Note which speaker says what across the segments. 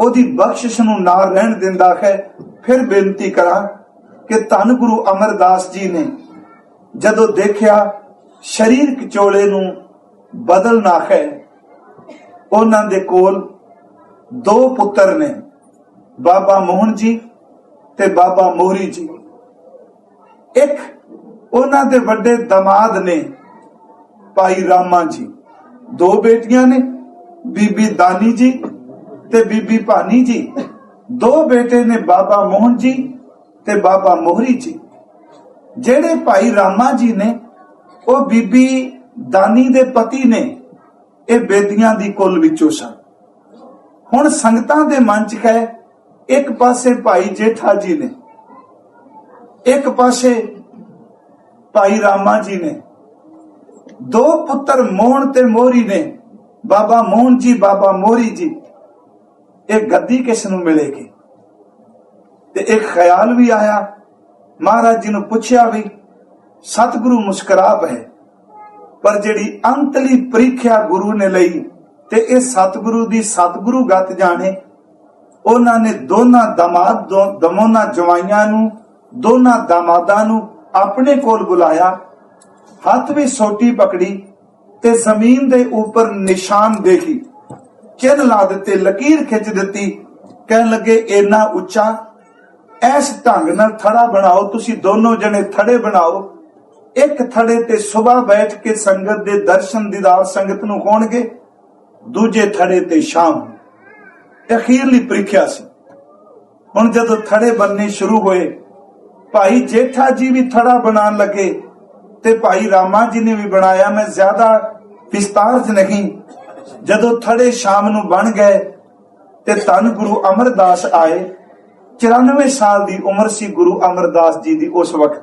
Speaker 1: ਉਹਦੀ ਬਖਸ਼ਿਸ਼ ਨੂੰ ਨਾ ਰਹਿਣ ਦਿੰਦਾ ਹੈ। ਫਿਰ ਬੇਨਤੀ ਕਰਾਂ ਕਿ ਧੰਨ ਗੁਰੂ ਅਮਰਦਾਸ ਜੀ ਨੇ ਜਦੋਂ ਦੇਖਿਆ ਸਰੀਰ ਕਿਚੋਲੇ ਨੂੰ ਬਦਲਣਾ ਹੈ, ਉਹਨਾਂ ਦੇ ਕੋਲ ਦੋ ਪੁੱਤਰ ਨੇ, ਬਾਬਾ ਮੋਹਨ ਜੀ ਤੇ ਬਾਬਾ ਮੋਹਰੀ ਜੀ। ਇੱਕ ਉਹਨਾਂ ਦੇ ਵੱਡੇ ਦਮਾਦ ਨੇ, ਭਾਈ ਰਾਮਾ ਜੀ। ਦੋ ਬੇਟੀਆਂ ਨੇ, ਬੀਬੀ ਦਾਨੀ ਜੀ ਤੇ ਬੀਬੀ ਭਾਨੀ ਜੀ, ਦੋ ਬੇਟੇ ਨੇ ਬਾਬਾ ਮੋਹਨ ਜੀ ਤੇ ਬਾਬਾ ਮੋਹਰੀ ਜੀ। ਜਿਹੜੇ ਭਾਈ ਰਾਮਾ ਜੀ ਨੇ, ਉਹ ਬੀਬੀ ਦਾਨੀ ਦੇ ਪਤੀ ਨੇ, ਇਹ ਬੇਦੀਆਂ ਦੀ ਕੁੱਲ ਵਿੱਚੋਂ ਸਨ। ਹੁਣ ਸੰਗਤਾਂ ਦੇ ਮਨ ਚ ਹੈ ਇੱਕ ਪਾਸੇ ਭਾਈ ਜੇਠਾ ਜੀ ਨੇ, ਇੱਕ ਪਾਸੇ ਭਾਈ ਰਾਮਾ ਜੀ ਨੇ। ਦੋ ਪੁੱਤਰ ਮੋਹਨ ਤੇ ਮੋਹਰੀ ਨੇ, ਬਾਬਾ ਮੋਹਨ ਜੀ, ਬਾਬਾ ਮੋਹਰੀ ਜੀ। ਇਹ ਗੱਦੀ ਕਿਸ ਨੂੰ ਮਿਲੇਗੀ ਤੇ ਇੱਕ ਖਿਆਲ ਵੀ ਆਇਆ ਮਹਾਰਾਜ ਜੀ ਨੂੰ ਪੁੱਛਿਆ ਵੀ ਸਤਿਗੁਰੂ ਮੁਸਕਰਾ ਪਏ ਪਰ ਜਿਹੜੀ ਅੰਤਲੀ ਪ੍ਰੀਖਿਆ ਗੁਰੂ ਨੇ ਲਈ ਤੇ ਇਹ ਸਤਿਗੁਰੂ ਦੀ ਸਤਿਗੁਰੂ ਗਤ ਜਾਣੇ ਉਹਨਾਂ ਨੇ ਦੋਨਾਂ ਦਮਾਦ ਦਮੋਨਾ ਜਵਾਈਆਂ ਨੂੰ ਦੋਨਾਂ ਦਮਾਦਾਂ ਨੂੰ ਆਪਣੇ ਕੋਲ ਬੁਲਾਇਆ ਹੱਥ ਵਿੱਚ ਸੋਟੀ ਪਕੜੀ ਤੇ ਜ਼ਮੀਨ ਦੇ ਉੱਪਰ ਨਿਸ਼ਾਨ ਦੇਖੀ ਚਿੰਨ ਲਾ ਦਿੱਤੇ, ਲਕੀਰ ਖਿੱਚ ਦਿੱਤੀ। ਕਹਿਣ ਲੱਗੇ, ਇੰਨਾ ਉੱਚਾ, ਐਸ ਢੰਗ ਨਾਲ ਥੜਾ ਬਣਾਓ, ਤੁਸੀਂ ਦੋਨੋਂ ਜਣੇ ਥੜੇ ਬਣਾਓ। ਇੱਕ ਥੜੇ ਤੇ ਸਵੇਰ ਬੈਠ ਕੇ ਸੰਗਤ ਦੇ ਦਰਸ਼ਨ ਦੀਦਾਰ ਸੰਗਤ ਨੂੰ ਹੋਣਗੇ, ਦੂਜੇ ਥੜੇ ਤੇ ਸ਼ਾਮ ਅਖੀਰਲੀ ਪ੍ਰੀਖਿਆ ਸੀ। ਹੁਣ ਜਦੋਂ ਥੜੇ ਬੰਨੇ ਸ਼ੁਰੂ ਹੋਏ, ਭਾਈ ਜੇਠਾ ਜੀ ਵੀ ਥੜਾ ਬਣਾਉਣ ਲੱਗੇ ਤੇ ਭਾਈ ਰਾਮਾ ਜੀ ਨੇ ਵੀ ਬਣਾਇਆ, ਮੈਂ ਜ਼ਿਆਦਾ ਵਿਸਤਾਰ 'ਚ ਨਹੀਂ ਜਦੋਂ ਥੜੇ ਸ਼ਾਮ ਨੂੰ ਬਣ ਗਏ ਤੇ ਤਨ ਗੁਰੂ ਅਮਰਦਾਸ ਆਏ 94 ਸਾਲ ਦੀ ਉਮਰ ਸੀ ਗੁਰੂ ਅਮਰਦਾਸ ਜੀ ਦੀ ਉਸ ਵਕਤ।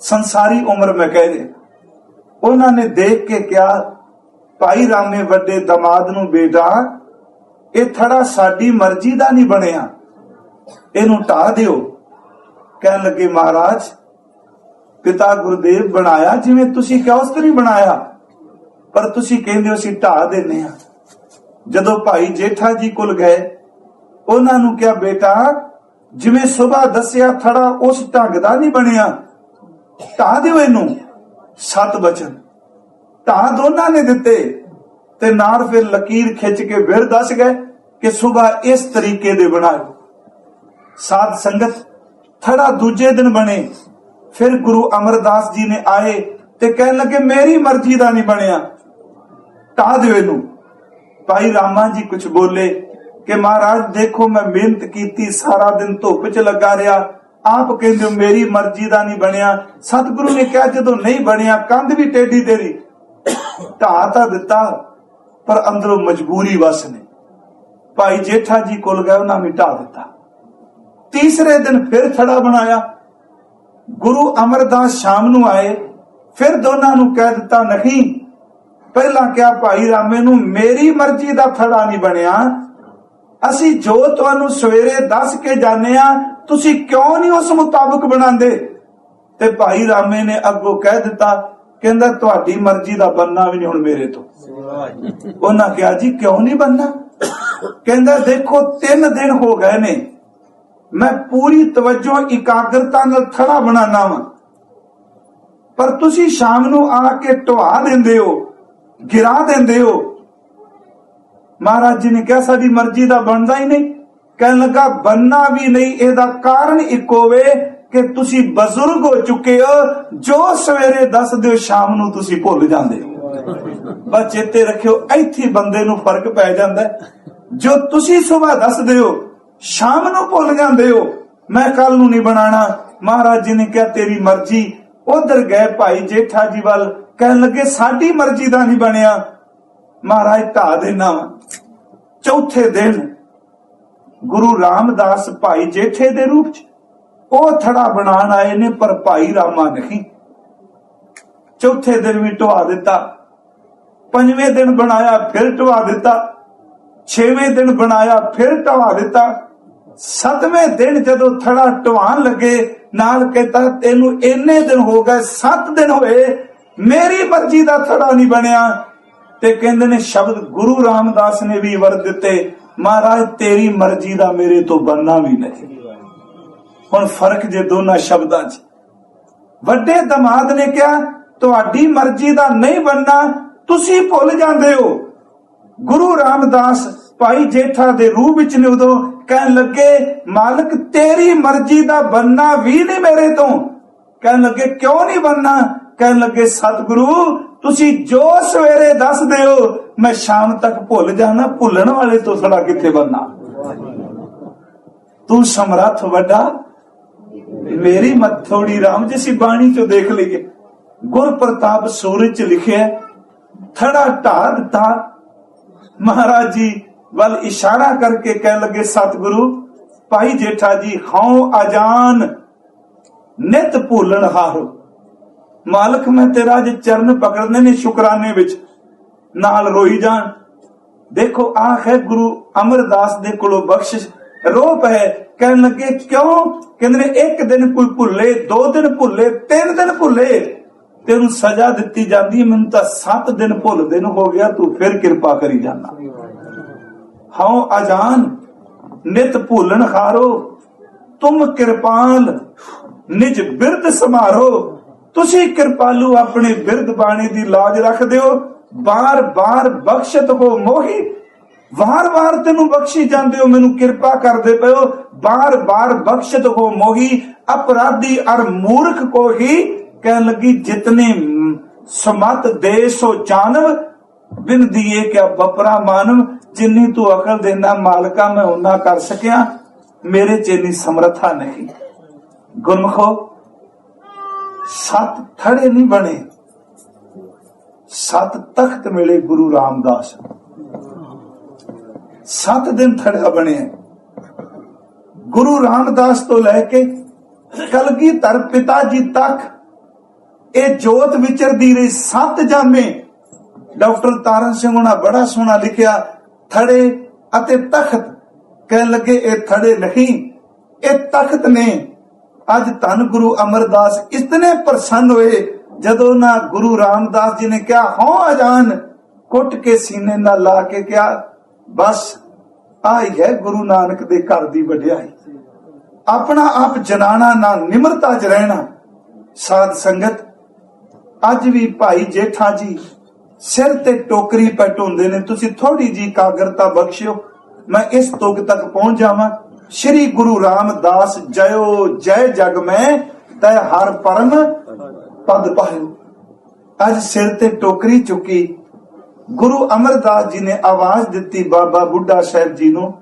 Speaker 1: ਸੰਸਾਰੀ ਉਮਰ ਮੈਂ ਕਹਿ ਰਿਹਾ। ਉਹਨਾਂ ਨੇ ਦੇਖ ਕੇ ਕਿਹਾ, ਭਾਈ ਰਾਮੇ ਵੱਡੇ ਦਮਾਦ ਨੂੰ ਬੇਟਾ, ਇਹ ਥੜਾ ਸਾਡੀ ਮਰਜ਼ੀ ਦਾ ਨਹੀਂ ਬਣਿਆ। ਇਹਨੂੰ ਢਾ ਦਿਓ। ਕਹਿਣ ਲੱਗੇ, ਮਹਾਰਾਜ, ਪਿਤਾ ਗੁਰਦੇਵ ਬਣਾਇਆ ਜਿਵੇਂ ਤੁਸੀਂ ਕਿਹਾ, ਉਸ ਤਰ੍ਹਾਂ ਬਣਾਇਆ। ਪਰ ਤੁਸੀਂ ਕਹਿੰਦੇ ਹੋ, ਅਸੀਂ ਢਾ ਦਿੰਨੇ ਆ ਜਦੋਂ ਭਾਈ ਜੇਠਾ ਜੀ ਕੋਲ ਗਏ, ਉਹਨਾਂ ਨੂੰ ਕਿਹਾ, ਬੇਟਾ, ਜਿਵੇਂ ਸਵੇਰ ਦੱਸਿਆ, ਥੜਾ ਉਸ ਢੰਗ ਦਾ ਨਹੀਂ ਬਣਿਆ। ਢਾ ਦਿਓ ਇਹਨੂੰ। ਸਤ ਬਚਨ। ਢਾ ਦੋਨਾਂ ਨੇ ਦਿੱਤੇ। ਤੇ ਨਾਲ ਫਿਰ ਲਕੀਰ ਖਿੱਚ ਕੇ ਫਿਰ ਦੱਸ ਗਏ ਕਿ ਸਵੇਰ ਇਸ ਤਰੀਕੇ ਦੇ ਬਣਾਓ ਸਾਧ ਸੰਗਤ, ਥੜਾ ਦੂਜੇ ਦਿਨ ਬਣੇ। ਫਿਰ ਗੁਰੂ ਅਮਰਦਾਸ ਜੀ ਨੇ ਆਏ ਤੇ ਕਹਿਣ ਲੱਗੇ, ਮੇਰੀ ਮਰਜ਼ੀ ਦਾ ਨਹੀਂ ਬਣਿਆ। ਢਾ ਦਿਓ ਇਹਨੂੰ। ਭਾਈ ਰਾਮਾ ਜੀ ਕੁਝ ਬੋਲੇ ਕਿ ਮਹਾਰਾਜ, ਦੇਖੋ ਮੈਂ ਮਿਹਨਤ ਕੀਤੀ, ਸਾਰਾ ਦਿਨ ਧੁੱਪ 'ਚ ਲੱਗਾ ਰਿਹਾ। ਆਪ ਕਹਿੰਦੇ ਮੇਰੀ ਮਰਜ਼ੀ ਦਾ ਨਹੀਂ ਬਣਿਆ। ਸਤਿਗੁਰੂ ਨੇ ਕਿਹਾ, ਜਦੋਂ ਨਹੀਂ ਬਣਿਆ, ਕੰਧ ਵੀ ਟੇਢੀ ਤੇਰੀ। ਢਾ ਤਾਂ ਦਿੱਤਾ, ਪਰ ਅੰਦਰੋਂ ਮਜਬੂਰੀ ਵਸ ਨੇ। ਭਾਈ ਜੇਠਾ ਜੀ ਕੋਲ ਗਏ, ਉਹਨਾਂ ਨੇ ਢਾ ਦਿੱਤਾ। ਤੀਸਰੇ ਦਿਨ ਫਿਰ ਥੜਾ ਬਣਾਇਆ। ਗੁਰੂ ਅਮਰਦਾਸ ਸ਼ਾਮ ਨੂੰ ਆਏ, ਫਿਰ ਦੋਨਾਂ ਨੂੰ ਕਹਿ ਦਿੱਤਾ, ਨਹੀਂ ਪਹਿਲਾਂ ਕਿਹਾ, ਭਾਈ ਰਾਮੇ ਨੂੰ ਮੇਰੀ ਮਰਜ਼ੀ ਦਾ ਥੜਾ ਨਹੀਂ ਬਣਿਆ। ਅਸੀਂ ਜੋ ਤੁਹਾਨੂੰ ਸਵੇਰੇ ਦੱਸ ਕੇ ਜਾਣੇ ਆ ਤੁਸੀਂ ਕਿਉਂ ਨਹੀਂ ਉਸ ਮੁਤਾਬਕ ਬਣਾਉਂਦੇ? ਤੇ ਭਾਈ ਰਾਮੇ ਨੇ ਅੱਗੋਂ ਕਹਿ ਦਿੱਤਾ, ਕਹਿੰਦਾ, ਤੁਹਾਡੀ ਮਰਜ਼ੀ ਦਾ ਬੰਨਾ ਵੀ ਨਹੀਂ ਹੁਣ ਮੇਰੇ ਤੋਂ। ਉਹਨਾਂ ਕਿਹਾ, ਜੀ, ਕਿਉਂ ਨਹੀਂ ਬੰਨਾ? ਕਹਿੰਦਾ, ਦੇਖੋ 3 ਦਿਨ ਹੋ ਗਏ ਨੇ। ਮੈਂ ਪੂਰੀ ਤਵੱਜੋ, ਇਕਾਗਰਤਾ ਨਾਲ ਥੜਾ ਬਣਾਣਾ ਵਾਂ। ਪਰ ਤੁਸੀਂ ਸ਼ਾਮ ਨੂੰ ਆ ਕੇ ਢਵਾ ਦਿੰਦੇ ਹੋ। ਗਿਰਾ ਦਿੰਦੇ ਹੋ। ਮਹਾਰਾਜ ਜੀ ਨੇ ਕਿਹਾ, ਸਾਡੀ ਮਰਜ਼ੀ ਦਾ ਬਣਦਾ ਹੀ ਨਹੀਂ। ਕਹਿਣ ਲੱਗਾ ਬੰਨਾ ਵੀ ਨਹੀਂ, ਇਹਦਾ ਕਾਰਨ ਇੱਕੋ ਵੇ ਕਿ ਤੁਸੀਂ ਬਜ਼ੁਰਗ ਹੋ ਚੁੱਕੇ ਹੋ, ਜੋ ਸਵੇਰੇ ਦੱਸਦੇ ਹੋ ਸ਼ਾਮ ਨੂੰ ਤੁਸੀਂ ਭੁੱਲ ਜਾਂਦੇ ਹੋ। ਬਸ ਚੇਤੇ ਰੱਖਿਓ, ਇੱਥੇ ਬੰਦੇ ਨੂੰ ਫ਼ਰਕ ਪੈ ਜਾਂਦਾ। ਜੋ ਤੁਸੀਂ ਸਵੇਰ ਦੱਸਦੇ ਹੋ ਸ਼ਾਮ ਨੂੰ ਭੁੱਲ ਜਾਂਦੇ ਹੋ, ਮੈਂ ਕੱਲ ਨੂੰ ਨਹੀਂ ਬਣਾਣਾ ਮਹਾਰਾਜ ਜੀ ਨੇ ਕਿਹਾ, ਤੇਰੀ ਮਰਜ਼ੀ। ਉਧਰ ਗਏ ਭਾਈ ਜੇਠਾ ਜੀ ਵੱਲ ਕਹਿਣ ਲੱਗੇ, ਸਾਡੀ ਮਰਜ਼ੀ ਦਾ ਨਹੀਂ ਬਣਿਆ। ਮਹਾਰਾਜ ਢਾ ਦੇਣਾ ਚੌਥੇ ਦਿਨ ਗੁਰੂ ਰਾਮਦਾਸ ਭਾਈ ਜੇਠੇ ਦੇ ਰੂਪ ਚ ਉਹ ਥੜਾ ਬਣਾਉਣ ਆਏ ਨੇ, ਪਰ ਭਾਈ ਰਾਮਾ ਨਹੀਂ। ਚੌਥੇ ਦਿਨ ਵੀ ਢਵਾ ਦਿੱਤਾ। ਪੰਜਵੇਂ ਦਿਨ ਬਣਾਇਆ, ਫਿਰ ਢਵਾ ਦਿੱਤਾ। ਛੇਵੇਂ ਦਿਨ ਬਣਾਇਆ, ਫਿਰ ਢਵਾ ਦਿੱਤਾ। ਸੱਤਵੇਂ ਦਿਨ ਜਦੋਂ ਥੜਾ ਢਵਾਣ ਲੱਗੇ, ਨਾਲ ਕਹਿੰਦਾ, ਤੈਨੂੰ ਇੰਨੇ ਦਿਨ ਹੋ ਗਏ 7 ਦਿਨ ਹੋਏ ਮੇਰੀ ਮਰਜ਼ੀ ਦਾ ਥੜਾ ਨਹੀਂ ਬਣਿਆ। ਤੇ ਕਹਿੰਦੇ ਨੇ ਸ਼ਬਦ ਗੁਰੂ ਰਾਮਦਾਸ ਨੇ ਵੀ ਵਰ ਦਿੱਤੇ। ਮਹਾਰਾਜ, ਤੇਰੀ ਮਰਜ਼ੀ ਦਾ ਮੇਰੇ ਤੋਂ ਬੰਨਾ ਵੀ ਨਹੀਂ। ਹੁਣ ਫ਼ਰਕ ਜੇ ਦੋਨਾਂ ਸ਼ਬਦਾਂ 'ਚ। ਵੱਡੇ ਦਮਾਦ ਨੇ ਕਿਹਾ, ਤੁਹਾਡੀ ਮਰਜ਼ੀ ਦਾ ਨਹੀਂ ਬੰਨਾ ਤੁਸੀਂ ਭੁੱਲ ਜਾਂਦੇ ਹੋ। ਗੁਰੂ ਰਾਮਦਾਸ ਭਾਈ ਜੇਠਾ ਦੇ ਰੂਪ ਵਿੱਚ ਨੇ ਉਦੋਂ ਕਹਿਣ ਲੱਗੇ, ਮਾਲਕ, ਤੇਰੀ ਮਰਜ਼ੀ ਦਾ ਬੰਨਾ ਵੀ ਨਹੀਂ ਮੇਰੇ ਤੋਂ। ਕਹਿਣ ਲੱਗੇ, ਕਿਉਂ ਨਹੀਂ ਬੰਨਾ ਕਹਿਣ ਲੱਗੇ, ਸਤਿਗੁਰੂ, ਤੁਸੀਂ ਜੋ ਸਵੇਰੇ ਦੱਸਦੇ ਹੋ, ਮੈਂ ਸ਼ਾਮ ਤੱਕ ਭੁੱਲ ਜਾਣਾ, ਭੁੱਲਣ ਵਾਲੇ ਤੋਂ ਥੋੜਾ ਕਿੱਥੇ ਬੰਨਾ? ਤੂੰ ਸਮਰੱਥ ਵੱਡਾ, ਮੇਰੀ ਮਤ ਥੋੜੀ ਰਾਮ ਜਿਸੀ ਬਾਣੀ ਚੋਂ ਦੇਖ ਲਈਏ। ਗੁਰ ਪ੍ਰਤਾਪ ਸੂਰਜ ਚ ਲਿਖਿਆ, ਥੜਾ ਢਾ ਦਿੱਤਾ ਮਹਾਰਾਜ ਜੀ ਵੱਲ ਇਸ਼ਾਰਾ ਕਰਕੇ ਕਹਿਣ ਲੱਗੇ, ਸਤਿਗੁਰੂ, ਭਾਈ ਜੇਠਾ ਜੀ, ਹਉ ਅਜਾਨ, ਨਿਤ ਭੁੱਲਣ ਹਾਰੋ। ਮਾਲਕ, ਮੈਂ ਤੇਰਾ ਜੇ ਚਰਨ ਪਕੜਨੇ ਨੇ ਸ਼ੁਕਰਾਨੇ ਵਿੱਚ, ਨਾਲ ਰੋਈ ਜਾਣ। ਦੇਖੋ ਆਹ ਹੈ ਗੁਰੂ ਅਮਰਦਾਸ ਦੇ ਕੋਲੋਂ ਬਖਸ਼ਿਸ਼। ਰੋਪ ਹੈ ਕਹਿਣ ਲੱਗੇ, ਕਿਉਂ? ਕਹਿੰਦੇ ਇੱਕ ਦਿਨ ਕੋਈ ਭੁੱਲੇ, ਦੋ ਦਿਨ ਭੁੱਲੇ, ਤਿੰਨ ਦਿਨ ਭੁੱਲੇ। ਤੈਨੂੰ ਸਜ਼ਾ ਦਿੱਤੀ ਜਾਂਦੀ ਹੈ, ਮੈਨੂੰ ਤਾਂ 7 ਦਿਨ ਭੁੱਲਦੇ ਨੂੰ ਹੋ ਗਿਆ, ਤੂੰ ਫਿਰ ਕਿਰਪਾ ਕਰੀ ਜਾਣਾ ਹਉ ਅਜਾਨ, ਨਿਤ ਭੁੱਲਣ ਖਾਰੋ ਤੁਮ ਕਿਰਪਾਲ ਨਿਜ ਬਿਰਧ ਸਮਾਰੋ ਤੁਸੀਂ ਕਿਰਪਾਲੂ ਆਪਣੇ ਬਿਰਧ ਬਾਣੀ ਦੀ ਲਾਜ ਰੱਖਦੇ ਹੋ ਬਾਰ-ਬਾਰ ਬਖਸ਼ਤ ਹੋ ਮੋਹੀ। ਵਾਰ-ਵਾਰ ਤੈਨੂੰ ਬਖਸ਼ੀ ਜਾਂਦੇ ਹੋ, ਮੈਨੂੰ ਕਿਰਪਾ ਕਰਦੇ ਪਏ ਬਾਰ-ਬਾਰ ਬਖਸ਼ਤ ਹੋ ਮੋਹੀ। ਅਪਰਾਧੀ ਅਰ ਮੂਰਖ ਕੋ ਹੀ ਕਹਿਣ ਲੱਗੀ, ਜਿਤਨੇ ਸਮਤ ਦੇਸੋ ਜਾਨਵ, ਬਿਨ ਦੀਏ ਕਿਆ ਬਪਰਾ ਮਾਨਵ। ਜਿੰਨੀ ਤੂੰ ਅਕਲ ਦੇਣਾ ਮਾਲਕਾ ਮੈਂ ਉਹਨਾਂ ਕਰ ਸਕਿਆ। ਮੇਰੇ ਚ ਇੰਨੀ ਸਮਰੱਥਾ ਨਹੀਂ। ਗੁਰਮਖੋ ਸੱਤ ਥੜੇ ਨਹੀਂ ਬਣੇ। ਸੱਤ ਤਖਤ ਮਿਲੇ ਗੁਰੂ ਰਾਮਦਾਸ। ਸੱਤ ਦਿਨ ਥੜਾ ਬਣਿਆ ਗੁਰੂ ਰਾਮਦਾਸ ਤੋਂ ਲੈ ਕੇ ਕਲਗੀ ਧਰ ਪਿਤਾ ਜੀ ਤੱਕ ਇਹ ਜੋਤ ਵਿਚਰਦੀ ਰਹੀ। ਸੱਤ ਜਾਮੇ। ਡਾਕਟਰ ਤਾਰਨ ਸਿੰਘ ਉਹਨਾਂ ਬੜਾ ਸੋਹਣਾ ਲਿਖਿਆ, ਥੜੇ ਅਤੇ ਤਖਤ। ਕਹਿਣ ਲੱਗੇ, ਇਹ ਥੜੇ ਨਹੀਂ, ਇਹ ਤਖਤ ਨੇ। ਅੱਜ ਧੰਨ ਗੁਰੂ ਅਮਰਦਾਸ ਇਤਨੇ ਪ੍ਰਸੰਨ ਹੋਏ, ਜਦੋਂ ਨਾ ਗੁਰੂ ਰਾਮਦਾਸ ਜੀ ਨੇ ਕਿਹਾ, ਹਉ ਅਜਾਨ ਕੁੱਟ ਕੇ ਸੀਨੇ ਨਾਲ ਲਾ ਕੇ ਕਿਹਾ, ਬਸ ਆਈ ਹੈ ਗੁਰੂ ਨਾਨਕ ਦੇ ਘਰ ਦੀ ਵਡਿਆਈ। ਆਪਣਾ ਆਪ ਜਨਾਨਾ ਨਾ ਨਿਮਰਤਾ ਚ ਰਹਿਣਾ। ਸਾਧ ਸੰਗਤ, ਅੱਜ ਵੀ ਭਾਈ ਜੇਠਾ ਜੀ ਸਿਰ ਤੇ ਟੋਕਰੀ ਪਟਾਉਂਦੇ ਨੇ। ਤੁਸੀਂ ਥੋੜੀ ਜੀ ਕਾਗਰਤਾ ਬਖਸ਼ਿਓ। ਮੈਂ ਇਸ ਤੁਗ ਤੱਕ ਪਹੁੰਚ ਜਾਵਾਂ। ਸ਼੍ਰੀ ਗੁਰੂ ਰਾਮਦਾਸ ਜਯੋ ਜੈ ਜਗ ਮੈਂ ਤੈ ਹਰ ਪਰਮ ਪਦ ਪਾਇਓ। ਅੱਜ ਸਿਰ ਤੇ ਟੋਕਰੀ ਚੁੱਕੀ ਗੁਰੂ ਅਮਰਦਾਸ ਜੀ ਨੇ ਆਵਾਜ਼ ਦਿੱਤੀ ਬਾਬਾ ਬੁੱਢਾ ਸਾਹਿਬ ਜੀ ਨੂੰ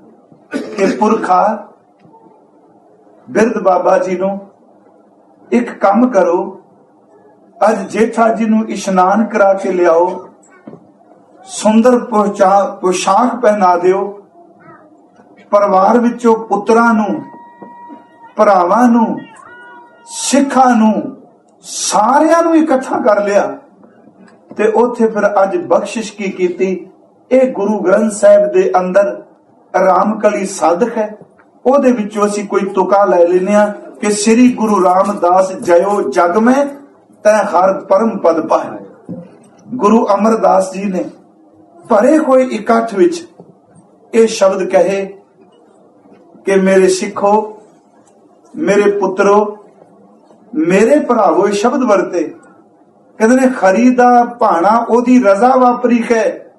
Speaker 1: ਕਿ ਪੁਰਖਾ, ਬਿਰਧ ਬਾਬਾ ਜੀ ਨੂੰ ਇੱਕ ਕੰਮ ਕਰੋ, ਅੱਜ ਜੇਠਾ ਜੀ ਨੂੰ ਇਸ਼ਨਾਨ ਕਰਾ ਕੇ ਲਿਆਓ, ਸੁੰਦਰ ਪੋਚਾ ਪੋਸ਼ਾਕ ਪਹਿਨਾ ਦਿਓ ਪਰਿਵਾਰ ਵਿੱਚੋਂ ਪੁੱਤਰਾਂ ਨੂੰ, ਭਰਾਵਾਂ ਨੂੰ, ਸਿੱਖਾਂ ਨੂੰ, ਸਾਰਿਆਂ ਨੂੰ ਇਕੱਠਾ ਕਰ ਲਿਆ। ਤੇ ਉੱਥੇ ਫਿਰ ਅੱਜ ਬਖਸ਼ਿਸ਼ ਕੀ ਕੀਤੀ? ਇਹ ਗੁਰੂ ਗ੍ਰੰਥ ਸਾਹਿਬ ਦੇ ਅੰਦਰ ਰਾਮਕਲੀ ਸਾਧਕ ਹੈ। ਉਹਦੇ ਵਿੱਚੋਂ ਅਸੀਂ ਕੋਈ ਤੁਕਾ ਲੈ ਲੈਨੇ ਆ ਕਿ ਸ੍ਰੀ ਗੁਰੂ ਰਾਮਦਾਸ ਜਯੋ ਜਗ ਮੈਂ ਤੈ ਹਰ ਪਰਮ ਪਦ ਪਾਏ ਗੁਰੂ ਅਮਰਦਾਸ ਜੀ ਨੇ ਭਰੇ ਹੋਏ ਇਕੱਠ ਵਿੱਚ ਇਹ ਸ਼ਬਦ ਕਹੇ ਕਿ ਮੇਰੇ ਸਿੱਖੋ, ਮੇਰੇ ਪੁੱਤਰੋ, ਮੇਰੇ ਭਰਾਵੋ ਇਹ ਸ਼ਬਦ ਵਰਤੇ। ਕਹਿੰਦੇ ਨੇ ਖਰੀਦਾ ਭਾਣਾ, ਉਹਦੀ ਰਜ਼ਾ ਵਾਪਰੀ ਹੈ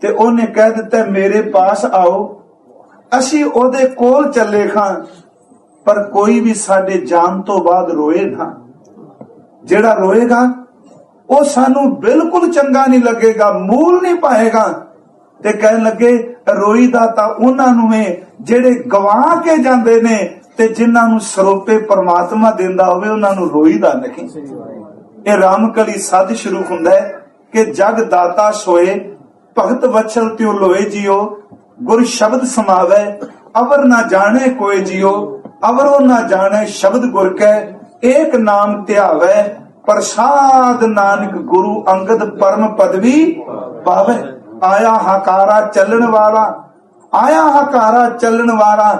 Speaker 1: ਤੇ ਉਹਨੇ ਕਹਿ ਦਿੱਤਾ, ਮੇਰੇ ਪਾਸ ਆਓ, ਅਸੀਂ ਉਹਦੇ ਕੋਲ ਚੱਲੇ ਖਾਂ, ਪਰ ਕੋਈ ਵੀ ਸਾਡੇ ਜਾਨ ਤੋਂ ਬਾਅਦ ਰੋਏ ਨਾ। ਜਿਹੜਾ ਰੋਏਗਾ, ਉਹ ਸਾਨੂੰ ਬਿਲਕੁਲ ਚੰਗਾ ਨਹੀਂ ਲੱਗੇਗਾ, ਮੂਲ ਨਹੀਂ ਪਾਏਗਾ। ਤੇ ਕਹਿਣ ਲੱਗੇ, ਰੋਈ ਦਾ ਤਾਂ ਉਹਨਾਂ ਨੂੰ ਹੈ, ਜਿਹੜੇ ਗਵਾ ਕੇ ਜਾਂਦੇ ਨੇ ਤੇ ਜਿਨ੍ਹਾਂ ਨੂੰ ਸਰੋਪੇ ਪਰਮਾਤਮਾ ਦਿੰਦਾ ਹੋਵੇ, ਉਹਨਾਂ ਨੂੰ ਰੋਈ ਦਾ ਨਹੀਂ। ਇਹ ਰਾਮਕਲੀ ਸੱਦ ਸ਼ੁਰੂ ਹੁੰਦਾ ਹੈ ਕਿ ਜਗ ਦਾਤਾ ਸੋਏ, ਭਗਤ ਵਛਲ ਤਿਉ ਲੋਏ ਜਿਓ, ਗੁਰ ਸ਼ਬਦ ਸਮਾਵੇ, ਅਵਰ ਨਾ ਜਾਣੇ ਕੋਈ ਜਿਓ, ਅਵਰੋ ਨਾ ਜਾਣੇ ਸ਼ਬਦ ਗੁਰ ਕੈ, ਏਕ ਨਾਮ ਧਿਆਵੇ, ਪ੍ਰਸਾਦ ਨਾਨਕ ਗੁਰੂ ਅੰਗਦ ਪਰਮ ਪਦਵੀ ਪਾਵੇ। ਆਇਆ ਹਕਾਰਾ ਚੱਲਣ ਵਾਲਾ, ਆਇਆ ਹਕਾਰਾ ਚੱਲਣ ਵਾਲਾ,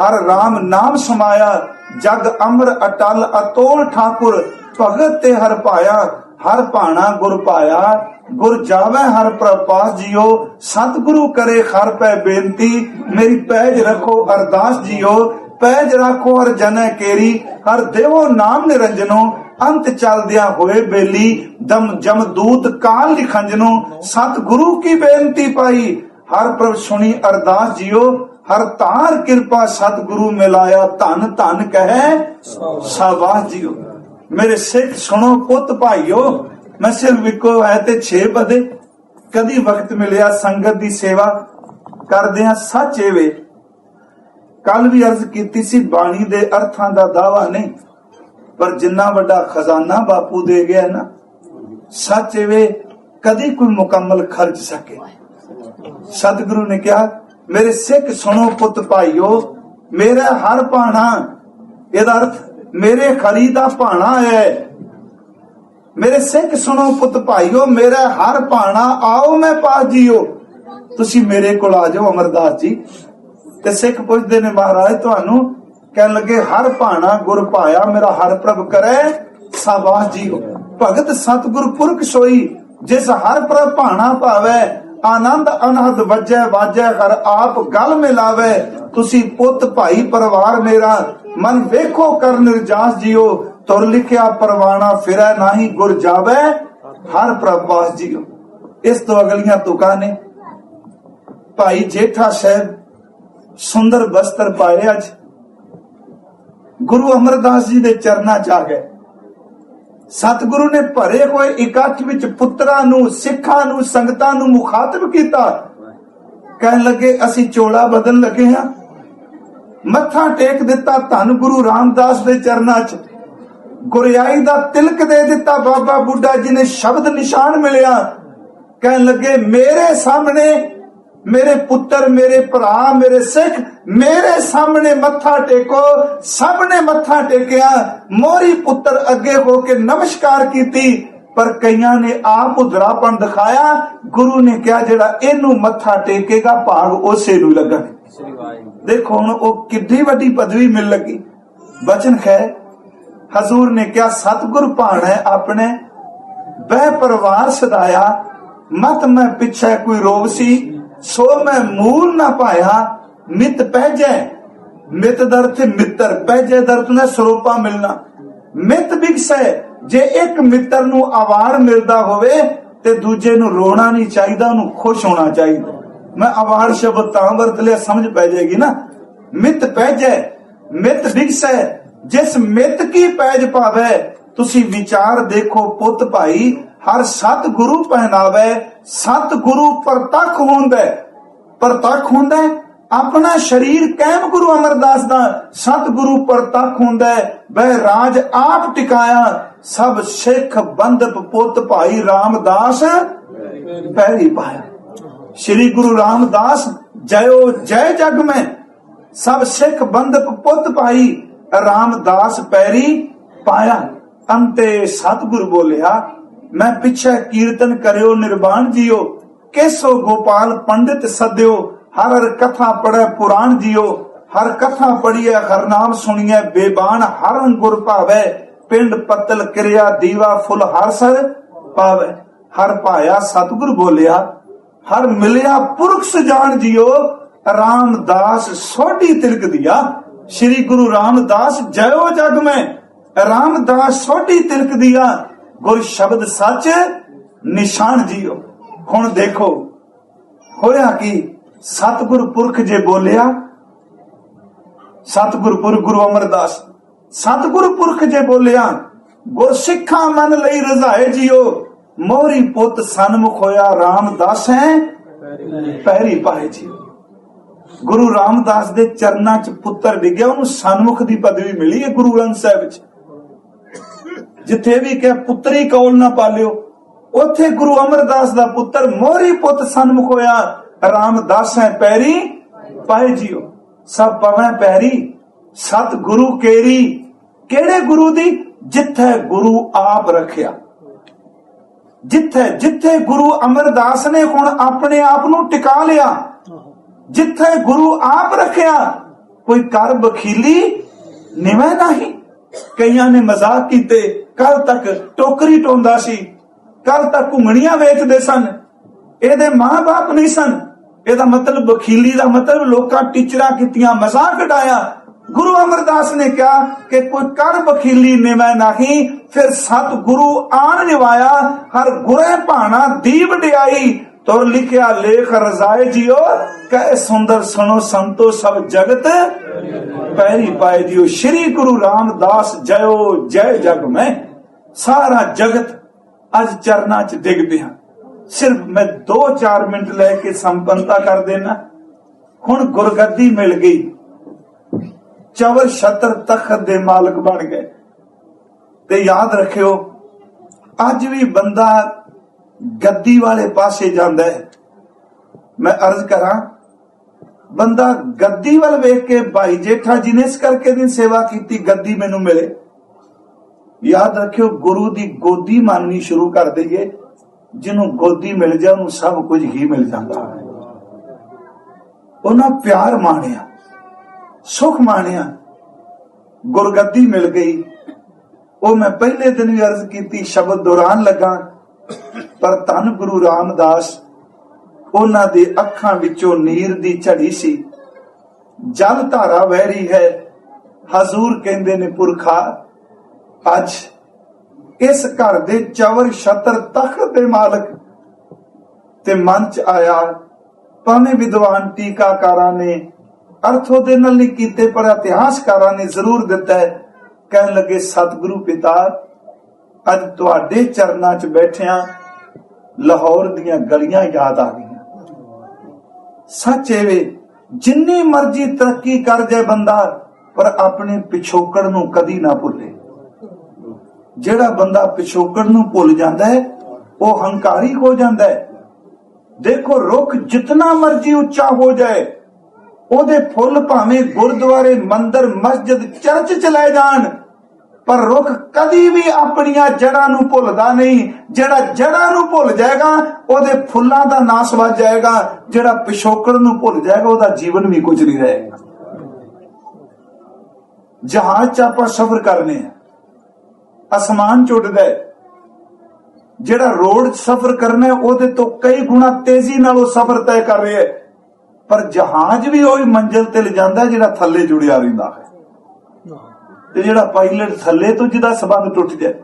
Speaker 1: ਹਰ RAM ਨਾਮ ਸਮਾਇਆ, ਜਗ ਅਮਰ ਅਟਲ ਅਤੋਲ ਠਾਕੁਰ, ਭਗਤ ਤੇ ਹਰ ਪਾਇਆ ਹਰ ਭਾਣਾ ਗੁਰ ਪਾਇਆ ਗੁਰ ਜਾਵੇ ਹਰ ਪ੍ਰਪਾਸ ਜਿਓ, ਸਤਿਗੁਰੂ ਕਰੇ ਹਰ ਪੈ ਬੇਨਤੀ, ਮੇਰੀ ਪੈਜ ਰੱਖੋ ਅਰਦਾਸ ਜਿਓ, ਪੈਜ ਰੱਖੋ ਹਰ ਜਨੈ ਕੇਰੀ, ਹਰ ਦੇਵੋ ਨਾਮ ਨਿਰੰਜਨੋ ਅੰਤ ਚਲਦਿਆਂ ਹੋਏ ਬੇਲੀ ਦਮ ਜਮ ਦੂਤ ਕਾਲ ਲਿਖੰਜਨੋ ਸਤਿਗੁਰੂ ਕੀ ਬੇਨਤੀ ਪਾਈ? ਹਰ ਪ੍ਰਭ ਸੁਣੀ ਅਰਦਾਸ ਜਿਓ, ਹਰ ਤਾਰ ਕਿਰਪਾ ਸਤਿਗੁਰੂ ਮਿਲਾਇਆ, ਧੰਨ ਧੰਨ ਕਹੈ ਸਾਬਾਸ ਜਿਓ। ਮੇਰੇ ਸਿੱਖ ਸੁਣੋ ਪੁੱਤ ਭਾਈਓ, ਮੈਂ ਸਿਰ ਵਿਕੋ ਹੈ ਤੇ 6 ਵਜੇ ਕਦੀ ਵਕਤ ਮਿਲਿਆ ਸੰਗਤ ਦੀ ਸੇਵਾ ਕਰਦੇ ਆ ਸੱਚ ਵੇ। ਕੱਲ ਵੀ ਅਰਜ਼ ਕੀਤੀ ਸੀ ਬਾਣੀ ਦੇ ਅਰਥਾਂ ਦਾ ਦਾਵਾ ਨਹੀਂ। ਪਰ ਜਿੰਨਾ ਵੱਡਾ ਖਜ਼ਾਨਾ ਬਾਪੂ ਦੇ ਗਿਆ ਨਾ, ਸੱਚ ਵੇ, ਕਦੀ ਕੋਈ ਮੁਕੰਮਲ ਖਰਚ ਸਕੇ। ਸਤਿਗੁਰੂ ਨੇ ਕਿਹਾ, ਮੇਰੇ ਸਿੱਖ ਸੁਣੋ ਪੁੱਤ ਭਾਈਓ, ਮੇਰਾ ਹਰ ਭਾਣਾ, ਇਹਦਾ ਅਰਥ ਮੇਰੇ ਖਰੀ ਦਾ ਭਾਣਾ ਹੈ। ਮੇਰੇ ਸਿੱਖ ਸੁਣੋ ਪੁੱਤ ਭਾਈਓ, ਮੇਰਾ ਹਰ ਭਾਣਾ, ਆਓ ਮੈਂ ਪਾ ਜੀਓ। ਤੁਸੀਂ ਮੇਰੇ ਕੋਲ ਆ ਜਾਓ, ਅਮਰਦਾਸ ਜੀ। ਤੇ ਸਿੱਖ ਪੁੱਛਦੇ ਨੇ ਮਹਾਰਾਜ, ਤੁਹਾਨੂੰ ਕਹਿਣ ਲੱਗੇ, ਹਰ ਭਾਣਾ ਗੁਰ ਪਾਇਆ ਮੇਰਾ ਹਰ ਪ੍ਰਭ ਕਰੇ ਸਾਬਾਸ ਜੀਓ। ਭਗਤ ਸਤਿਗੁਰ ਪੁਰਖ ਸੋਈ, ਜਿਸ ਹਰ ਪ੍ਰਭ ਭਾਣਾ ਭਾਵੇ, ਆਨੰਦ ਅਨਹਦ ਵਜੈ, ਵਾਜੈ, ਹਰ ਆਪ ਗਲ ਮਿਲਾਵੇ। ਤੁਸੀਂ ਪੁੱਤ ਭਾਈ ਪਰਿਵਾਰ ਮੇਰਾ, ਮਨ ਵੇਖੋ ਕਰ ਨਿਰਜਾਸ ਜੀਓ। ਤੁਰ ਲਿਖਿਆ ਪਰਵਾਣਾ ਫਿਰੈ ਨਾਹੀ ਗੁਰ ਜਾਵੇ, ਹਰ ਪ੍ਰਭ ਵਾਸ ਜੀਓ। ਇਸ ਤੋਂ ਅਗਲੀਆਂ ਤੁਕਾਂ ਨੇ। ਭਾਈ ਜੇਠਾ ਸਾਹਿਬ, ਸੁੰਦਰ ਬਸਤਰ ਪਾਏ ਅੱਜ। ਗੁਰੂ ਅਮਰਦਾਸ ਜੀ ਦੇ ਚਰਨਾਂ ਚ ਆ ਗਏ। ਸਤਿਗੁਰੂ ਨੇ ਭਰੇ ਹੋਏ ਇਕੱਠ ਵਿੱਚ ਪੁੱਤਰਾਂ ਨੂੰ, ਸਿੱਖਾਂ ਨੂੰ, ਸੰਗਤਾਂ ਨੂੰ ਮੁਖਾਤਬ ਕੀਤਾ। ਕਹਿਣ ਲੱਗੇ, ਅਸੀਂ ਚੋਲਾ ਬਦਲਣ ਲੱਗੇ ਹਾਂ। ਮੱਥਾ ਟੇਕ ਦਿੱਤਾ ਧੰਨ ਗੁਰੂ ਰਾਮਦਾਸ ਦੇ ਚਰਨਾਂ 'ਚ। ਗੁਰਿਆਈ ਦਾ ਤਿਲਕ ਦੇ ਦਿੱਤਾ ਬਾਬਾ ਬੁੱਢਾ ਜੀ ਨੇ ਸ਼ਬਦ ਨਿਸ਼ਾਨ ਮਿਲਿਆ। ਕਹਿਣ ਲੱਗੇ, ਮੇਰੇ ਸਾਹਮਣੇ ਮੇਰੇ ਪੁੱਤਰ, ਮੇਰੇ ਭਰਾ, ਮੇਰੇ ਸਿੱਖ, ਮੇਰੇ ਸਾਹਮਣੇ ਮੱਥਾ ਟੇਕੋ ਸਭ ਨੇ ਮੱਥਾ ਟੇਕਿਆ, ਮੋਰੀ ਪੁੱਤਰ ਅੱਗੇ ਹੋ ਕੇ ਨਮਸਕਾਰ ਕੀਤੀ, ਪਰ ਕਈਆਂ ਨੇ ਆਪ ਉਧਰਾਪਣ ਦਿਖਾਇਆ, ਗੁਰੂ ਨੇ ਕਿਹਾ ਜਿਹੜਾ ਇਹਨੂੰ ਮੱਥਾ ਟੇਕੇਗਾ, ਭਾਗ ਉਸੇ ਨੂੰ ਲੱਗਣ। ਦੇਖੋ ਹੁਣ ਉਹ ਕਿੱਡੀ ਵੱਡੀ ਪਦਵੀ ਮਿਲ ਲੱਗੀ। ਬਚਨ ਖੈ, ਹਜ਼ੂਰ ਨੇ ਕਿਹਾ, ਸਤਗੁਰ ਭਾਣਾ ਆਪਣੇ, ਬਹਿ ਪਰਿਵਾਰ ਸਦਾਇਆ, ਮਤ ਮੈਂ ਪਿੱਛੇ ਕੋਈ ਰੋਗ ਸੀ ਸੋ ਮੈਂ ਮੂਲ ਨਾ ਪਾਇਆ, ਮਿਤ ਪਹਿਜੈ ਮਿਤ ਦਰਥ ਮਿੱਤਰ ਪਹਿਜੈ ਦਰਥ ਨੇ ਸਰੂਪਾ ਮਿਲਣਾ। ਮਿਤ ਬਿਕਸੈ ਜੇ ਇੱਕ ਮਿੱਤਰ ਨੂੰ ਆਵਾਰ ਮਿਲਦਾ ਹੋਵੇ, ਤੇ ਦੂਜੇ ਨੂੰ ਰੋਣਾ ਨਹੀਂ ਚਾਹੀਦਾ, ਉਹਨੂੰ ਖੁਸ਼ ਹੋਣਾ ਚਾਹੀਦਾ। ਮੈਂ ਆਵਾਰ ਸ਼ਬਦ ਤਾਂ ਵਰਤ ਲਿਆ, ਸਮਝ ਪੈ ਜਾਏਗੀ ਨਾ। ਮਿਤ ਪਹਿਜੈ ਮਿਤ ਬਿਕਸੈ ਜਿਸ ਮਿਤ ਕੀ ਪੈਜ ਪਾਵੇ ਤੁਸੀਂ ਵਿਚਾਰ ਦੇਖੋ ਪੁੱਤ ਭਾਈ, ਹਰ ਸਤ ਗੁਰੂ ਪਹਿਨਾਵੇ ਸਤ ਗੁਰੂ ਪ੍ਰਤੱਖ ਹੁੰਦਾ ਹੈ। ਪ੍ਰਤੱਖ ਹੁੰਦਾ ਆਪਣਾ ਸਰੀਰ ਕਾਇਮ ਗੁਰੂ ਅਮਰਦਾਸ ਦਾ ਸਤ ਗੁਰੂ ਪ੍ਰਤੱਖ ਹੁੰਦਾ ਬਹਿ ਰਾਜ ਆਪ ਟਿਕਾਇਆ, ਸਭ ਸਿੱਖ ਬੰਦਪ ਪੁੱਤ ਭਾਈ ਰਾਮਦਾਸ ਪੈਰੀ ਪਾਇਆ। ਸ੍ਰੀ ਗੁਰੂ ਰਾਮਦਾਸ, ਜਯੋ ਜੈ ਜਗ ਮੈਂ, ਸਭ ਸਿੱਖ ਬੰਦਪ ਪੁੱਤ ਭਾਈ ਰਾਮਦਾਸ ਪੈਰੀ ਪਾਇਆ। ਅੰਤੇ ਸਤਿਗੁਰ ਬੋਲਿਆ ਮੈਂ ਪਿੱਛੇ ਕੀਰਤਨ ਕਰਿਓ, ਨਿਰਵਾਣ ਜੀਓ, ਕੇਸੋ ਗੋਪਾਲ ਪੰਡਿਤ ਸਦਿਓ, ਹਰ ਹਰ ਕਥਾ ਪੜੈ ਪੁਰਾਣ ਜੀਓ, ਹਰ ਕਥਾ ਪੜੀਐ ਹਰ ਨਾਮ ਸੁਣੀਐ ਬੇਬਾਨ ਹਰ ਅੰਗੁਰ ਭਾਵੈ, ਪਿੰਡ ਪਤਲ ਕਿਰਿਆ ਦੀਵਾ ਫੁੱਲ ਹਰ ਸਰ ਪਾਵੈ, ਹਰ ਪਾਇਆ ਸਤਿਗੁਰ ਬੋਲਿਆ, ਹਰ ਮਿਲਿਆ ਪੁਰਖ ਸੁਜਾਨ ਜੀਓ, ਰਾਮਦਾਸ ਸੋਢੀ ਤਿਲਕ ਦਿਆ, ਸ੍ਰੀ ਗੁਰੂ ਰਾਮਦਾਸ ਜਯੋ ਜਗ ਮੈਂ, ਰਾਮਦਾਸ ਸੋਢੀ ਤਿਲਕ ਦਿਆ ਗੁਰ ਸ਼ਬਦ ਸੱਚ ਨਿਸ਼ਾਨ ਜੀਓ। ਹੁਣ ਦੇਖੋ ਹੋਇਆ ਕਿ? ਸਤਿਗੁਰ ਪੁਰਖ ਜੇ ਬੋਲਿਆ, ਸਤਿਗੁਰ ਪੁਰਖ ਗੁਰੂ ਅਮਰਦਾਸ, ਸਤਿਗੁਰ ਪੁਰਖ ਜੇ ਬੋਲਿਆ ਗੁਰ ਸਿੱਖਾਂ ਮਨ ਲਈ ਰਜ਼ਾਏ ਜੀਓ। ਮੋਹਰੀ ਪੁੱਤ ਸਨਮੁਖ ਹੋਇਆ, ਰਾਮਦਾਸ ਹੈ, ਪਹਿਰੀ ਪਾਏ ਜੀਓ। ਗੁਰੂ ਰਾਮਦਾਸ ਦੇ ਚਰਨਾਂ 'ਚ ਪੁੱਤਰ ਡਿੱਗਿਆ, ਉਹਨੂੰ ਸਨਮੁਖ ਦੀ ਪਦਵੀ ਮਿਲੀ ਹੈ ਗੁਰੂ ਗ੍ਰੰਥ ਸਾਹਿਬ ਵਿੱਚ ਜਿੱਥੇ ਵੀ ਕਿ ਪੁੱਤਰੀ ਕੌਲ ਨਾ ਪਾਲਿਓ। ਉੱਥੇ ਗੁਰੂ ਅਮਰਦਾਸ ਦਾ ਪੁੱਤਰ ਮੋਹਰੀ ਪੁੱਤ ਸਨਮੁਖ ਹੋਇਆ। ਰਾਮਦਾਸ ਪੈਰੀ, ਪਾਏ ਜੀਓ। ਸਭ ਪਵੈ ਪੈਰੀ ਸਤ ਗੁਰੂ ਕੇਰੀ। ਕਿਹੜੇ ਗੁਰੂ ਦੀ? ਜਿੱਥੇ ਗੁਰੂ ਆਪ ਰੱਖਿਆ। ਜਿੱਥੇ ਜਿੱਥੇ ਗੁਰੂ ਅਮਰਦਾਸ ਨੇ ਹੁਣ ਆਪਣੇ ਆਪ ਨੂੰ ਟਿਕਾ ਲਿਆ, ਜਿੱਥੇ ਗੁਰੂ ਆਪ ਰੱਖਿਆ, ਕੋਈ ਕਰ ਬਖੀਲੀ ਨਿਵੇਂ ਨਹੀਂ। ਕਈਆਂ ਨੇ ਮਜ਼ਾਕ ਕੀਤੇ ਕੱਲ ਤੱਕ ਟੋਕਰੀ ਟੋਂਦਾ ਸੀ। ਕੱਲ ਤੱਕ ਘੁੰਗਣੀਆਂ ਵੇਚਦੇ ਸਨ। ਇਹਦੇ ਮਾਂ-ਬਾਪ ਨਹੀਂ ਸਨ। ਇਹਦਾ ਮਤਲਬ ਵਕੀਲੀ ਦਾ ਮਤਲਬ ਲੋਕਾਂ ਟੀਚਰਾਂ ਕੀਤੀਆਂ ਮਜ਼ਾਕ ਉਡਾਇਆ। ਗੁਰੂ ਅਮਰਦਾਸ ਨੇ ਕਿਹਾ ਕਿ ਕੋਈ ਕਰ ਵਕੀਲੀ ਨਿਵੈ ਨਹੀਂ, ਫਿਰ ਸਤ ਗੁਰੂ ਆਣ ਨਿਵਾਇਆ, ਹਰ ਗੁਰੇ ਭਾਣਾ ਦੀ ਡਿਆਈ। ਤੁਰ ਲਿਖਿਆ ਲੇਖ ਰਜ਼ਾਏ ਜੀਓ, ਕਹ ਸੁੰਦਰ ਸੁਣੋ ਸੰਤੋ ਸਭ ਜਗਤ। ਪਹਿਰੀ ਪਾਏ ਜੀਓ ਸ਼੍ਰੀ ਗੁਰੂ ਰਾਮਦਾਸ ਜਯੋ ਜੈ ਜਗ ਮੈਂ। ਸਾਰਾ ਜਗਤ ਅੱਜ ਚਰਨਾਂ 'ਚ ਡਿੱਗ ਪਿਆ ਸਿਰਫ ਮੈਂ 2-4 ਮਿੰਟ ਲੈ ਕੇ ਸੰਪੰਨਤਾ ਕਰ ਦੇਣਾ। ਹੁਣ ਗੁਰਗੱਦੀ ਮਿਲ ਗਈ। ਚਵਰ ਛਤਰ ਤਖਤ ਦੇ ਮਾਲਕ ਬਣ ਗਏ। ਤੇ ਯਾਦ ਰੱਖਿਓ, ਅੱਜ ਵੀ ਬੰਦਾ ਗੱਦੀ ਵਾਲੇ ਪਾਸੇ ਜਾਂਦਾ ਹੈ। ਮੈਂ ਅਰਜ਼ ਕਰਾਂ, ਬੰਦਾ ਗੱਦੀ ਵੱਲ ਵੇਖ ਕੇ ਭਾਈ ਜੇਠਾ ਜੀ ਨੇ ਇਸ ਕਰਕੇ ਦੀ ਸੇਵਾ ਕੀਤੀ, ਗੱਦੀ ਮੈਨੂੰ ਮਿਲੇ। ਯਾਦ ਰੱਖਿਓ, ਗੁਰੂ ਦੀ ਗੋਦੀ ਮੰਨਣੀ ਸ਼ੁਰੂ ਕਰ ਦਈਏ। ਜਿਹਨੂੰ ਗੋਦੀ ਮਿਲ ਜਾ ਉਹਨੂੰ ਸਭ ਕੁਝ ਹੀ ਮਿਲ ਜਾਂਦਾ ਉਹਨਾਂ ਪਿਆਰ ਮਾਣਿਆ, ਸੁਖ ਮਾਣਿਆ। ਗੁਰਗੱਦੀ ਮਿਲ ਗਈ। ਉਹ ਮੈਂ ਪਹਿਲੇ ਦਿਨ ਵੀ ਅਰਜ਼ ਕੀਤੀ, ਸ਼ਬਦ ਦੌਰਾਨ ਲੱਗਾ। ਪਰ ਧੰਨ ਗੁਰੂ ਰਾਮਦਾਸ, ਉਹਨਾਂ ਦੇ ਅੱਖਾਂ ਵਿੱਚੋਂ ਨੀਰ ਦੀ ਝੜੀ ਸੀ। ਜਲ ਧਾਰਾ ਵਹਿ ਰਹੀ ਹੈ। ਹਜ਼ੂਰ ਕਹਿੰਦੇ ਨੇ ਪੁਰਖਾ ਅੱਜ ਇਸ ਘਰ ਦੇ ਚਵਰ ਛਤਰ ਤਖਤ ਦੇ ਮਾਲਕ ਤੇ ਮਨ ਚ ਆਇਆ। ਭਾਵੇਂ ਵਿਦਵਾਨ ਟੀਕਾਕਾਰਾਂ ਨੇ ਅਰਥ ਉਹਦੇ ਨਾਲ ਨਹੀਂ ਕੀਤੇ, ਪਰ ਇਤਿਹਾਸਕਾਰਾਂ ਨੇ ਜ਼ਰੂਰ ਦਿੱਤਾ ਹੈ। ਕਹਿਣ ਲੱਗੇ, ਸਤਿਗੁਰੂ ਪਿਤਾ, ਅੱਜ ਤੁਹਾਡੇ ਚਰਨਾਂ 'ਚ ਬੈਠਿਆਂ ਲਾਹੌਰ ਦੀਆਂ ਗਲੀਆਂ ਯਾਦ ਆ ਗਈਆਂ। ਸੱਚ ਇਹ ਜਿੰਨੀ ਮਰਜ਼ੀ ਤਰੱਕੀ ਕਰ ਜਾਏ ਬੰਦਾ, ਪਰ ਆਪਣੇ ਪਿਛੋਕੜ ਨੂੰ ਕਦੀ ਨਾ ਭੁੱਲੇ। ਜਿਹੜਾ ਬੰਦਾ ਪਿਛੋਕੜ ਨੂੰ ਭੁੱਲ ਜਾਂਦਾ ਹੈ, ਉਹ ਹੰਕਾਰੀ ਹੋ ਜਾਂਦਾ ਹੈ। ਦੇਖੋ, ਰੁੱਖ ਜਿੰਨਾ ਮਰਜ਼ੀ ਉੱਚਾ ਹੋ ਜਾਏ, ਉਹਦੇ ਫੁੱਲ ਭਾਵੇਂ ਗੁਰਦੁਆਰੇ, ਮੰਦਰ, ਮਸਜਿਦ, ਚਰਚ ਚ ਲੈ ਜਾਣ, ਪਰ ਰੁੱਖ ਕਦੀ ਵੀ ਆਪਣੀਆਂ ਜੜਾਂ ਨੂੰ ਭੁੱਲਦਾ ਨਹੀਂ। ਜਿਹੜਾ ਜੜਾਂ ਨੂੰ ਭੁੱਲ ਜਾਏਗਾ, ਉਹਦੇ ਫੁੱਲਾਂ ਦਾ ਨਾਸ ਵੱਜ ਜਾਏਗਾ। ਜਿਹੜਾ ਪਿਛੋਕੜ ਨੂੰ ਭੁੱਲ ਜਾਏਗਾ, ਉਹਦਾ ਜੀਵਨ ਵੀ ਕੁਝ ਨਹੀਂ ਰਹੇਗਾ। ਜਹਾਜ਼ 'ਚ ਆਪਾਂ ਸਫ਼ਰ ਕਰਨੇ ਆ। ਅਸਮਾਨ 'ਚ ਉੱਡਦਾ ਹੈ ਜਿਹੜਾ ਰੋਡ ਸਫ਼ਰ ਕਰਨਾ ਹੈ, ਉਹਦੇ ਤੋਂ ਕਈ ਗੁਣਾ ਤੇਜ਼ੀ ਨਾਲ ਉਹ ਸਫ਼ਰ ਤੈਅ ਕਰ ਰਿਹਾ ਹੈ। ਪਰ ਜਹਾਜ਼ ਵੀ ਉਹੀ ਮੰਜ਼ਿਲ ਤੇ ਲਿਜਾਂਦਾ ਜਿਹੜਾ ਥੱਲੇ ਜੁੜਿਆ ਰਹਿੰਦਾ ਹੈ। ਤੇ ਜਿਹੜਾ ਪਾਇਲਟ ਥੱਲੇ ਤੋਂ ਜਿਹਦਾ ਸਬੰਧ ਟੁੱਟ ਜਾਏ।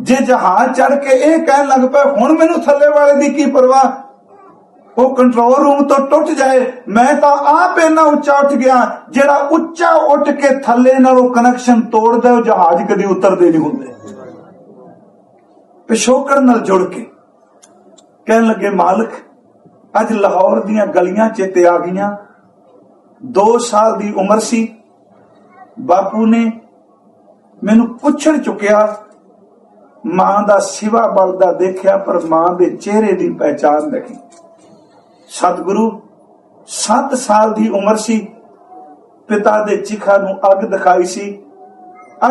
Speaker 1: ਜੇ ਜਹਾਜ਼ ਚੜ ਕੇ ਇਹ ਕਹਿਣ ਲੱਗ ਪਿਆ, ਹੁਣ ਮੈਨੂੰ ਥੱਲੇ ਵਾਲੇ ਦੀ ਕੀ ਪਰਵਾਹ? ਉਹ ਕੰਟਰੋਲ ਰੂਮ ਤੋਂ ਟੁੱਟ ਜਾਏ, ਮੈਂ ਤਾਂ ਆਪ ਇੰਨਾ ਉੱਚਾ ਉੱਠ ਗਿਆ, ਜਿਹੜਾ ਉੱਚਾ ਉੱਠ ਕੇ ਥੱਲੇ ਨਾਲ ਉਹ ਕਨੈਕਸ਼ਨ ਤੋੜਦਾ, ਉਹ ਜਹਾਜ਼ ਕਦੀ ਉਤਰਦੇ ਨਹੀਂ ਹੁੰਦੇ। ਪਿਛੋਕੜ ਨਾਲ ਜੁੜ ਕੇ ਕਹਿਣ ਲੱਗੇ, ਮਾਲਕ, ਅੱਜ ਲਾਹੌਰ ਦੀਆਂ ਗਲੀਆਂ ਚੇਤੇ ਆ ਗਈਆਂ। 2 ਸਾਲ ਦੀ ਉਮਰ ਸੀ। ਬਾਪੂ ਨੇ ਮੈਨੂੰ ਪੁੱਛਣ ਚੁੱਕਿਆ, ਮਾਂ ਦਾ ਸਿਵਾ ਬਲਦਾ ਦੇਖਿਆ, ਪਰ ਮਾਂ ਦੇ ਚਿਹਰੇ ਦੀ ਪਹਿਚਾਨ ਨਹੀਂ। ਸਤਿਗੁਰੂ 7 ਸਾਲ ਦੀ ਉਮਰ ਸੀ। ਪਿਤਾ ਦੇ ਚਿਖਾ ਨੂੰ ਅੱਗ ਦਿਖਾਈ ਸੀ।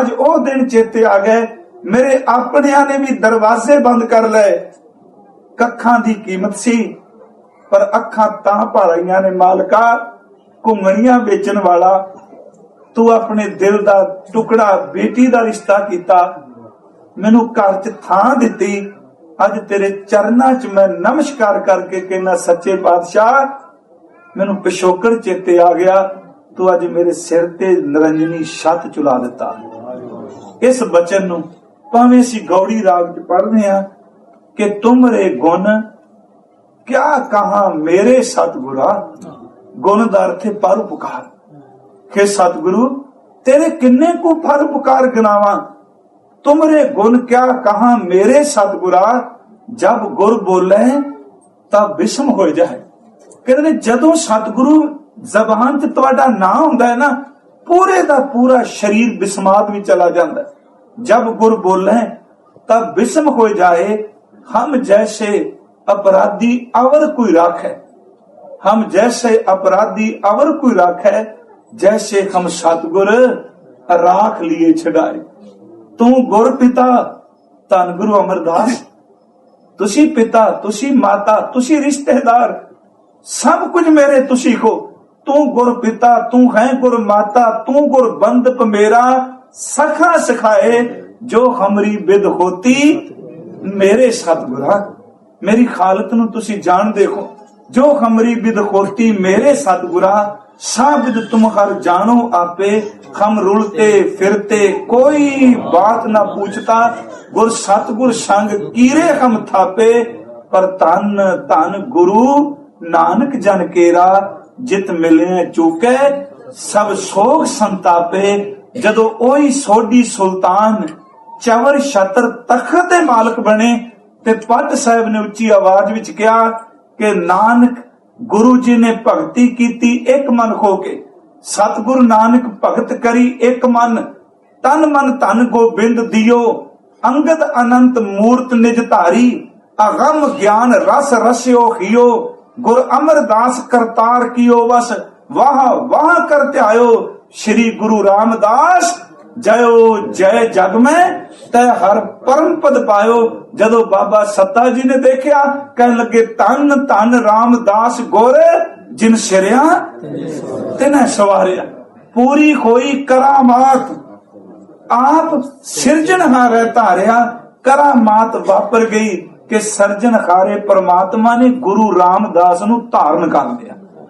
Speaker 1: ਅੱਜ ਉਹ ਦਿਨ ਚੇਤੇ ਆ ਗਏ। ਮੇਰੇ ਆਪਣਿਆਂ ਨੇ ਵੀ ਦਰਵਾਜ਼ੇ ਬੰਦ ਕਰ ਲਏ। ਕੱਖਾਂ ਦੀ ਕੀਮਤ ਸੀ, ਪਰ ਅੱਖਾਂ ਤਾਂ ਭਾਰੀਆਂ ਨੇ, ਮਾਲਕਾ ਘੁੰਗਣੀਆਂ ਵੇਚਣ ਵਾਲਾ। ਤੂੰ ਆਪਣੇ ਦਿਲ ਦਾ ਟੁਕੜਾ ਬੇਟੀ ਦਾ ਰਿਸ਼ਤਾ ਕੀਤਾ। ਮੈਨੂੰ ਘਰ 'ਚ ਥਾਂ ਦਿੱਤੀ। ਅੱਜ ਤੇਰੇ ਚਰਨਾਂ 'ਚ ਮੈਂ ਨਮਸਕਾਰ ਕਰਕੇ ਕਹਿੰਦਾ, ਸੱਚੇ ਪਾਤਸ਼ਾਹ, ਮੈਨੂੰ ਪਿਛੋਕੜ ਚੇਤੇ ਆ ਗਿਆ। ਤੂੰ ਅੱਜ ਮੇਰੇ ਸਿਰ ਤੇ ਨਰੰਜਨੀ ਛੱਤ ਚੁਲਾ ਦਿੱਤਾ। ਇਸ ਬਚਨ ਨੂੰ ਭਾਵੇਂ ਅਸੀਂ ਗੌੜੀ ਰਾਗ 'ਚ ਪੜ੍ਹਦੇ ਆ ਕਿ ਤੁਮਰੇ ਗੁਣ, ਕਿਆ ਕਹਾ ਮੇਰੇ ਸਤਿਗੁਰਾ? ਗੁਣ ਦਾ ਅਰਥ ਹੈ ਪਰਉਪਕਾਰ ਕਿ ਸਤਿਗੁਰੂ, ਤੇਰੇ ਕਿੰਨੇ ਕੋ ਪਰਉਪਕਾਰ ਗਨਾਵਾ? ਤੁਮਰੇ ਗੁਣ ਕਿਆ ਕਹਾ ਮੇਰੇ ਸਤਿਗੁਰਾ ਜਬ ਗੁਰ ਬੋਲੇ ਤਾਂ ਬਿਸਮ ਹੋ ਜਾਏ ਕਹਿੰਦੇ ਨੇ ਜਦੋਂ ਸਤਿਗੁਰੂ ਜ਼ਬਾਨ ਤੇ ਤੁਹਾਡਾ ਨਾਮ ਹੁੰਦਾ ਹੈ ਨਾ ਪੂਰੇ ਦਾ ਪੂਰਾ ਸਰੀਰ ਬਿਸਮਾਤ ਵਿੱਚ ਚਲਾ ਜਾਂਦਾ ਹੈ जब गुर बोले तब विषम हो जाए हम जैसे अपराधी अवर कोई राखे हम जैसे अपराधी अवर कोई राखे जैसे हम सतगुर राख लिए छड़ाए ਤੂੰ ਗੁਰ ਪਿਤਾ, ਧੰਨ ਗੁਰੂ ਅਮਰਦਾਸ। ਤੁਸੀਂ ਪਿਤਾ, ਤੁਸੀਂ ਮਾਤਾ, ਤੁਸੀਂ ਰਿਸ਼ਤੇਦਾਰ, ਸਭ ਕੁਝ ਮੇਰੇ ਤੁਸੀਂ ਕੋ ਤੂੰ ਗੁਰ ਪਿਤਾ, ਤੂੰ ਹੈ ਗੁਰ ਮਾਤਾ, ਤੂੰ ਗੁਰ ਬੰਦਪ ਮੇਰਾ ਸਖਾ ਸਿਖਾਏ, ਜੋ ਹਮਰੀ ਬਿਦ ਹੋਤੀ ਮੇਰੇ ਸਤਗੁਰਾ। ਮੇਰੀ ਖਾਲਤ ਨੂੰ ਤੁਸੀਂ ਜਾਣ ਦੇਖੋ ਜੋ ਹਮਰੀ ਬਿਦ ਹੋਤੀ ਮੇਰੇ ਸਤਗੁਰਾ ਸਾਬਿਦ ਤੁਮ ਹਰ ਜਾਣੋ ਆਪੇ ਹਮ ਰੁਲਤੇ, ਫਿਰਤੇ, ਕੋਈ ਬਾਤ ਨਾ ਪੁੱਛਤਾ। ਗੁਰ ਸਤਿਗੁਰ ਸੰਗ ਕੀਰੇ ਹਮ ਥਾਪੇ, ਪਰ ਤਨ ਤਨ ਗੁਰੂ ਨਾਨਕ ਜਨ ਕੇਰਾ, ਜਿਤ ਮਿਲੇ ਚੁਕੇ, ਸਭ ਸੋਗ ਸੰਤਾਪੇ। ਜਦੋਂ ਉਹੀ ਸੋਢੀ ਸੁਲਤਾਨ ਚਵਰ ਸ਼ਤਰ ਤਖਤ ਦੇ ਮਾਲਕ ਬਣੇ, ਤੇ ਪੱਟ ਸਾਹਿਬ ਨੇ ਉੱਚੀ ਆਵਾਜ਼ ਵਿੱਚ ਕਿਹਾ ਕਿ, ਨਾਨਕ ਗੁਰੂ ਜੀ ਨੇ ਭਗਤੀ ਕੀਤੀ ਇੱਕ ਮਨ ਹੋ ਕੇ। ਸਤਿਗੁਰੂ ਨਾਨਕ ਭਗਤ ਕਰੀ ਇੱਕ ਮਨ। ਤਨ ਮਨ ਧਨ ਗੋਬਿੰਦ ਦਿਓ। ਅੰਗਦ ਅਨੰਤ ਮੂਰਤ ਨਿਜ ਧਾਰੀ। ਅਗਮ ਗਿਆਨ ਰਸ ਰਸਿਓ ਹਿਓ ਗੁਰ ਅਮਰਦਾਸ ਕਰਤਾਰ ਕੀਓ ਵਸ। ਵਾਹ ਵਾਹ ਕਰ ਧਿਆਇਓ। ਸ੍ਰੀ ਗੁਰੂ ਰਾਮਦਾਸ ਜਯੋ ਜੈ ਜਗ ਮੈਂ, ਤੈ ਹਰ ਪਰਮ ਪਦ ਪਾਇਓ। ਜਦੋਂ ਬਾਬਾ ਸੱਤਾ ਜੀ ਨੇ ਦੇਖਿਆ, ਕਹਿਣ ਲੱਗੇ, ਧੰਨ ਧੰਨ ਰਾਮਦਾਸ ਗੋਰੇ, ਜਿਨ ਸਿਰਿਆ, ਤਿਨੈ ਸਵਾਰਿਆ। ਪੂਰੀ ਹੋਈ ਕਰਾਮਾਤ। ਆਪ ਸਿਰਜਣਹਾਰ ਧਾਰਿਆ। ਕਰਾਮਾਤ ਵਾਪਰ ਗਈ ਕਿ ਸਰਜਣਹਾਰੇ ਪ੍ਰਮਾਤਮਾ ਨੇ ਗੁਰੂ ਰਾਮਦਾਸ ਨੂੰ ਧਾਰਨ ਕਰ ਲਿਆ।